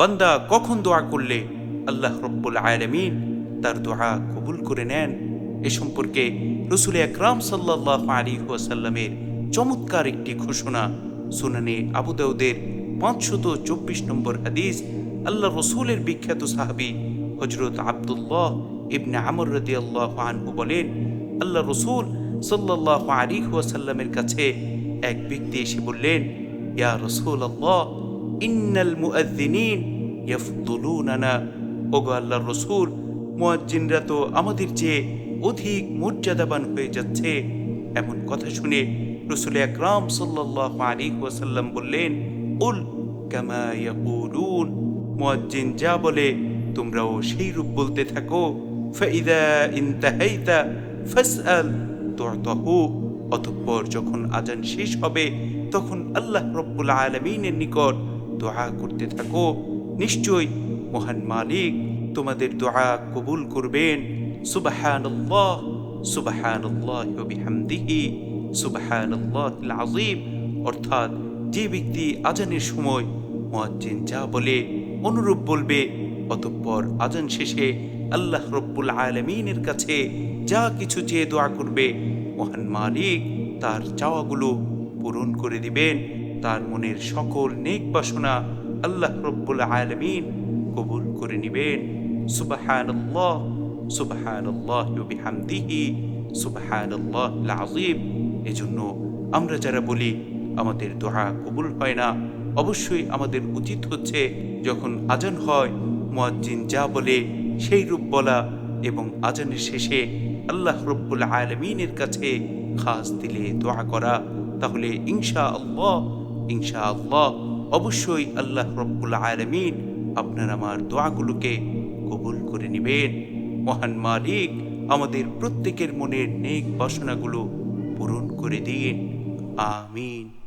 বান্দা কখন দোয়া করলে আল্লাহ রব্বুল আয়ালামিন তার দোয়া কবুল করে নেন? এ সম্পর্কে রসুল আকরাম সাল্লাহ আলী ওয়াসাল্লামের চমৎকার একটি ঘোষণা সুনানে আবু দাউদের পাঁচশত চব্বিশ নম্বর হাদিস। আল্লাহ রসুলের বিখ্যাত সাহাবি হজরত আবদুল্লাহ ইবনে আমর রদি আল্লাহ আনহু বলেন, আল্লাহ রসুল সাল্লাহ আলী ওয়াসাল্লামের কাছে এক ব্যক্তি এসে বললেন, ইয়া রসুল আল্লাহ ইন্নাল মুআদ্দিনিন ইয়াফদুলুনানা। ওগো আল্লাহর রসুল, মুয়াজ্জিনরা তো আমাদের চেয়ে অধিক মর্যাদাবান হয়ে যাচ্ছে। এমন কথা শুনে রসুল আকরাম সাল্লাল্লাহু আলাইহি ওয়াসাল্লাম বললেন, উল কামা ইয়াকুলুন। মুয়াজ্জিন যা বলে, তোমরাও সেই রূপ বলতে থাকো। ফাইদা ইনতাহাইতা ফাসআল তু'তাহু অতঃপর যখন আজান শেষ হবে, তখন আল্লাহ রব্বুল আলমিনের নিকট দোয়া করতে থাকো। নিশ্চয় মহান মালিক তোমাদের দোয়া কবুল করবেন। বিহামদিহি সুবাহানাল্লাহ আজিম অর্থাৎ যে ব্যক্তি আজানের সময় মুয়াজ্জিন যা বলে, অনুরূপ বলবে, অতঃপর আজান শেষে আল্লাহ রব্বুল আলমিনের কাছে যা কিছু চেয়ে দোয়া করবে, মহান মালিক তার চাওয়াগুলো পূরণ করে দিবেন। তার মনের সকল নেক বাসনা আল্লাহ রব্বুল আলমিন কবুল করে নিবেন। সুবাহানাল্লাহ বিহামদিহি সুবাহানাল্লাহ আজিম এজন্য আমরা যারা বলি, আমাদের দোহা কবুল হয় না। অবশ্যই আমাদের উচিত হচ্ছে যখন আজান হয়, মুয়াজ্জিন যা বলে সেই রূপ বলা এবং আজানের শেষে আল্লাহ রব্বুল আলমিনের কাছে খাস দিলে দোয়া করা, তাহলে ইনশা আল্লাহ ইনশা আল্লাহ অবশ্যই আল্লাহ রব্বুল আলমিন আপনার আমার দোয়াগুলোকে কবুল করে নেবেন। মহান মালিক আমাদের প্রত্যেকের মনের নেক বাসনাগুলো পূরণ করে দিন। আমিন।